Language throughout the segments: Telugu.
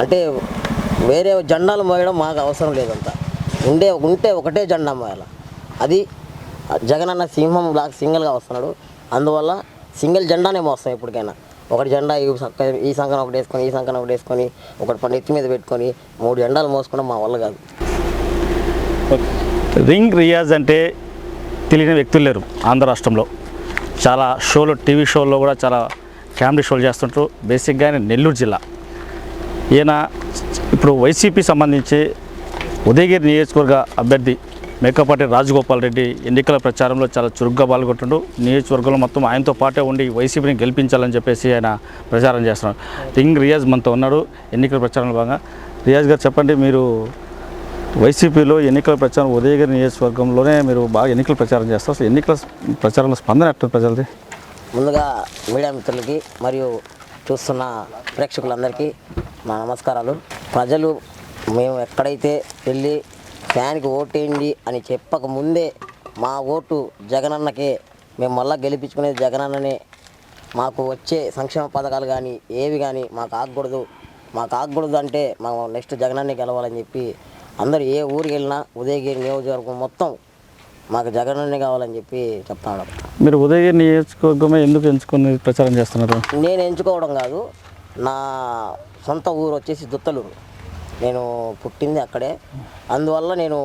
అంటే వేరే జెండాలు మోయడం మాకు అవసరం లేదంత ఉండే ఉంటే ఒకటే జెండా మోయాల. అది జగనన్న సింహం లాగా సింగిల్గా వస్తున్నాడు. అందువల్ల సింగిల్ జెండానే మోస్తాం ఎప్పటికైనా. ఒకటి జెండా ఈ సంక- ఈ ఒకటి వేసుకొని ఈ సంకన ఒకటి వేసుకొని ఒకటి పని ఎత్తి మీద పెట్టుకొని మూడు జెండాలు మోసుకోవడం మా వల్ల కాదు. రింగ్ రియాజ్ అంటే తెలియని వ్యక్తులు లేరు ఆంధ్ర రాష్ట్రంలో. చాలా షోలు టీవీ షోల్లో కూడా చాలా కామెడీ షోలు చేస్తుంటారు. బేసిక్గా ఆయన నెల్లూరు జిల్లా. ఈయన ఇప్పుడు వైసీపీ సంబంధించి ఉదయగిరి నియోజకవర్గ అభ్యర్థి మేకపాటి రాజగోపాల్ రెడ్డి ఎన్నికల ప్రచారంలో చాలా చురుగ్గా పాల్గొంటుండు. నియోజకవర్గంలో మొత్తం ఆయనతో పాటే ఉండి వైసీపీని గెలిపించాలని చెప్పేసి ఆయన ప్రచారం చేస్తున్నారు. రింగ్ రియాజ్ మనతో ఉన్నాడు. ఎన్నికల ప్రచారంలో భాగంగా రియాజ్ గారు చెప్పండి మీరు వైసీపీలో ఎన్నికల ప్రచారం ఉదయగిరి నియోజకవర్గంలోనే మీరు బాగా ఎన్నికల ప్రచారం చేస్తారు. అసలు ఎన్నికల ప్రచారంలో స్పందన ఎట్టుంది ప్రజలది? ముందుగా మీడియా మిత్రులకి మరియు చూస్తున్న ప్రేక్షకులందరికీ మా నమస్కారాలు. ప్రజలు మేము ఎక్కడైతే వెళ్ళి ఫ్యాన్కి ఓటేయండి అని చెప్పక ముందే మా ఓటు జగనన్నకే మేము మళ్ళా గెలిపించుకునేది జగనన్ననే. మాకు వచ్చే సంక్షేమ పథకాలు కానీ ఏవి కానీ మాకు ఆగకూడదు. మాకు ఆగకూడదు అంటే మేము నెక్స్ట్ జగనన్నే గెలవాలని చెప్పి అందరూ ఏ ఊరికి వెళ్ళినా ఉదయగిరి నియోజకవర్గం మొత్తం మాకు జగనన్నే కావాలని చెప్పి చెప్తా ఉన్నారు మీరు ఉదయగిరి నియోజకవర్గమే ఎందుకు ఎంచుకొని ప్రచారం చేస్తున్నారు? నేను ఎంచుకోవడం కాదు. నా సొంత ఊరు వచ్చేసి దుత్తలూరు. నేను పుట్టింది అక్కడే. అందువల్ల నేను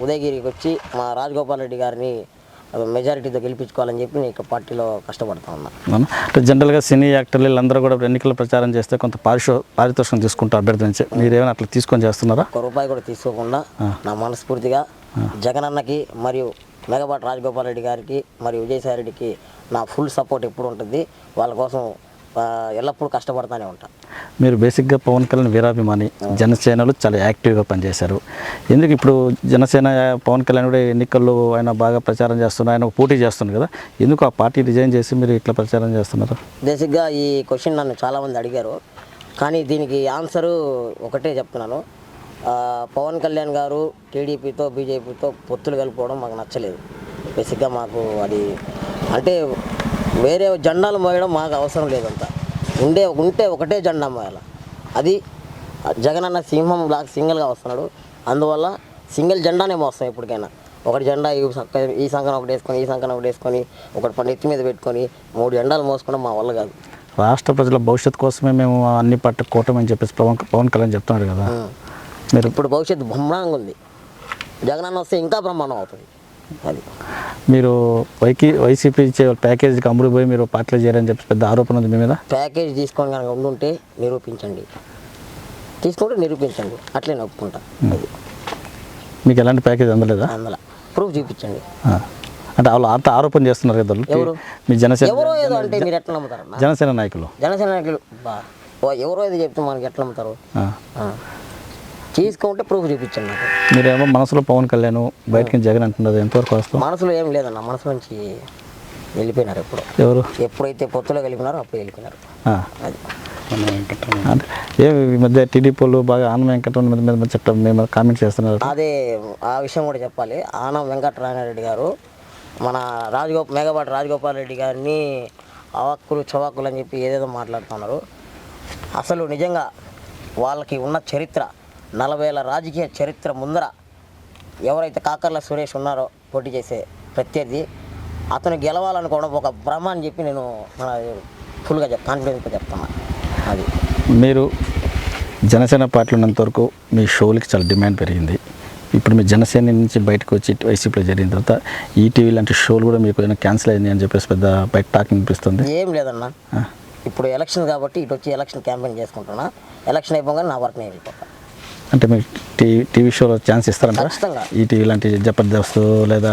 ఉదయగిరికి వచ్చి మా రాజగోపాల్ రెడ్డి గారిని మెజారిటీతో గెలిపించుకోవాలని చెప్పి నేను ఇక్కడ పార్టీలో కష్టపడతా ఉన్నా. అవునా? అంటే జనరల్గా సినీ యాక్టర్లు వీళ్ళందరూ కూడా ఎన్నికల ప్రచారం చేస్తే కొంత పారిశో పారితోషికం తీసుకుంటారు అభ్యర్థి నుంచి మీరేమైనా అట్లా తీసుకొని చేస్తున్నారా? ఒక్క రూపాయి కూడా తీసుకోకుండా నా మనస్ఫూర్తిగా జగనన్నకి మరియు మెగబాటి రాజగోపాల్ రెడ్డి గారికి మరియు విజయసాయి రెడ్డికి నా ఫుల్ సపోర్ట్ ఎప్పుడు ఉంటుంది. వాళ్ళ కోసం ఎల్లప్పుడూ కష్టపడతానే ఉంటాను మీరు బేసిక్గా పవన్ కళ్యాణ్ వీరాభిమాని జనసేనలో చాలా యాక్టివ్గా పనిచేశారు. ఎందుకు ఇప్పుడు జనసేన పవన్ కళ్యాణ్ కూడా ఎన్నికల్లో ఆయన బాగా ప్రచారం చేస్తున్నారు ఆయన పోటీ చేస్తున్నారు కదా ఎందుకు ఆ పార్టీ రిజైన్ చేసి మీరు ఇట్లా ప్రచారం చేస్తున్నారు? బేసిక్గా ఈ క్వశ్చన్ నన్ను చాలామంది అడిగారు. కానీ దీనికి ఆన్సరు ఒకటే చెప్తున్నాను. పవన్ కళ్యాణ్ గారు టీడీపీతో బీజేపీతో పొత్తులు కలుపుకోవడం మాకు నచ్చలేదు. బేసిక్గా మాకు అది అంటే వేరే జెండాలు మోయడం మాకు అవసరం లేదంత. ఉండే ఉంటే ఒకటే జెండా మోయాల. అది జగనన్న సింహం లాగా సింగిల్గా వస్తున్నాడు. అందువల్ల సింగిల్ జెండానే మోస్తాం ఎప్పటికైనా. ఒకటి జెండా ఈ సంకన ఒకటి వేసుకొని ఈ సంకన ఒకటి వేసుకొని ఒకటి పని ఎత్తి మీద పెట్టుకొని మూడు జెండాలు మోసుకోవడం మా వల్ల కాదు. రాష్ట్ర ప్రజల భవిష్యత్తు కోసమే మేము అన్ని పట్ట కూటమని చెప్పేసి పవన్ పవన్ కళ్యాణ్ చెప్తున్నారు కదా. మీరు ఇప్పుడు భవిష్యత్తు బ్రహ్మాండంగా ఉంది. జగనన్న వస్తే ఇంకా బ్రహ్మాండం అవుతుంది. అది మీరు వైకి వైసీపీ ఇచ్చే ప్యాకేజీకి అమ్ముడు పోయి మీరు పార్టీలో చేరని చెప్పి పెద్ద ఆరోపణ ఉంది మీ మీద? ప్యాకేజ్ తీసుకొని కనుక ఉండుంటే నిరూపించండి. తీసుకుంటే నిరూపించండి. అట్లే ఒప్పుకుంటా. అది మీకు ఎలాంటి ప్యాకేజ్ అందలేదా? అందులో. ప్రూఫ్ చూపించండి. అంటే వాళ్ళు అంత ఆరోపణ చేస్తున్నారు కదా వాళ్ళు. ఎవరు? మీ జనసేన ఎవరో ఏదో అంటే మీరు ఎట్లా నమ్ముతారన్న జనసేన నాయకులు. జనసేన నాయకులు. బా. ఓ ఎవరో ఏదో చెప్తే మనకి ఎట్లా నమ్ముతారు? ఆ. ఆ. తీసుకుంటే ప్రూఫ్ చూపించండి నాకు. మీరేమో మనసులో పవన్ కళ్యాణ్ బయటకి జగన్ అంటున్నది ఎంతవరకు వస్తాం మనసులో ఏం లేదన్న మనసు నుంచి వెళ్ళిపోయినారు ఎప్పుడు. ఎవరు? ఎప్పుడైతే పొత్తులో వెళ్ళిపోయినారో అప్పుడు వెళ్ళిపోయినారు. ఆ. అది. అంటే ఏ ఈ మధ్య టీడీపీ వాళ్ళు బాగా ఆనంద వెంకటరమణ మీద మీద చెప్పడం మేము కామెంట్ చేస్తున్నారు. అదే ఆ విషయం కూడా చెప్పాలి. ఆనం వెంకటరామారెడ్డి గారు మన రాజగోప మేఘపాటి రాజగోపాల్ రెడ్డి గారిని అవాక్కులు చవాక్కులు అని చెప్పి ఏదేదో మాట్లాడుతున్నారు. అసలు నిజంగా వాళ్ళకి ఉన్న చరిత్ర నలభైల రాజకీయ చరిత్ర ముందర ఎవరైతే కాకర్ల సురేష్ ఉన్నారో పోటీ చేసే ప్రత్యర్థి అతను గెలవాలనుకోవడం ఒక భ్రమ అని చెప్పి నేను మన ఫుల్గా చెప్ కాన్ఫిడెన్స్గా చెప్తున్నా. అది. మీరు జనసేన పార్టీలో ఉన్నంత వరకు మీ షోలకి చాలా డిమాండ్ పెరిగింది. ఇప్పుడు మీ జనసేన నుంచి బయటకు వచ్చి వైసీపీలో జరిగిన తర్వాత ఈటీవీ లాంటి షోలు కూడా మీకు ఏదైనా క్యాన్సిల్ అయింది అని చెప్పేసి పెద్ద బయట టాక్ వినిపిస్తుంది? ఏం లేదన్నా. ఇప్పుడు ఎలక్షన్ కాబట్టి ఇటు వచ్చి ఎలక్షన్ క్యాంపెయిన్ చేసుకుంటున్నా. ఎలక్షన్ అయిపోగానే నా వర్క్ నేను వెళ్ళిపోతా. అంటే మీకు టీవీ టీవీ షోలో ఛాన్స్ ఇస్తారంట ఖచ్చితంగా. ఈటీవీ లాంటి జబర్దస్త్ లేదా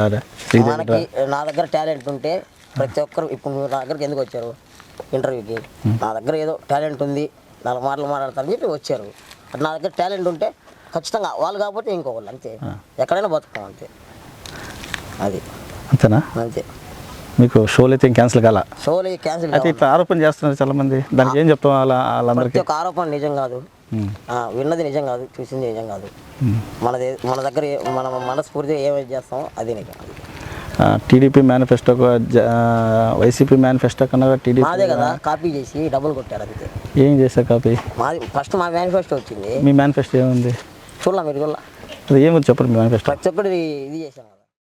మనకి నా దగ్గర టాలెంట్ ఉంటే ప్రతి ఒక్కరు ఇప్పుడు మీరు నా దగ్గరికి ఎందుకు వచ్చారు? ఇంటర్వ్యూకి. నా దగ్గర ఏదో టాలెంట్ ఉంది నాలుగు మాటలు మాట్లాడతారని చెప్పి వచ్చారు. నా దగ్గర టాలెంట్ ఉంటే ఖచ్చితంగా వాళ్ళు కాకపోతే ఇంకొకళ్ళు అంతే. ఎక్కడైనా బతుకుతాం అంతే. అది. అంతేనా? అంతే. మీకు షోలు అయితే క్యాన్సిల్ కాల? షోలు క్యాన్సిల్ అయితే ఇట్లా ఆరోపణ చేస్తున్నారు చాలా మంది. దానికి ఏం చెప్తాం వాళ్ళ వాళ్ళందరికీ? ఆరోపణ నిజం కాదు. విన్నది నిజం కాదు చూసింది నిజం కాదు. మనది మన దగ్గర మనం మనస్ఫూర్తిగా ఏమైతే చేస్తామో అది నిజం. టీడీపీ మేనిఫెస్టో వైసీపీ మేనిఫెస్టో కన్నా టీడీపీ మాదే కదా కాపీ చేసి డబ్బులు కొట్టారు అంతే. ఏం చేశారు కాపీ? మాది ఫస్ట్ మా మేనిఫెస్టో వచ్చింది. మీ మేనిఫెస్టో ఏముంది? చూడలా మీరు చూడలా. అది ఏముంది చెప్పండి మీ మేనిఫెస్టో? ఒక్కటి ఇది కదా.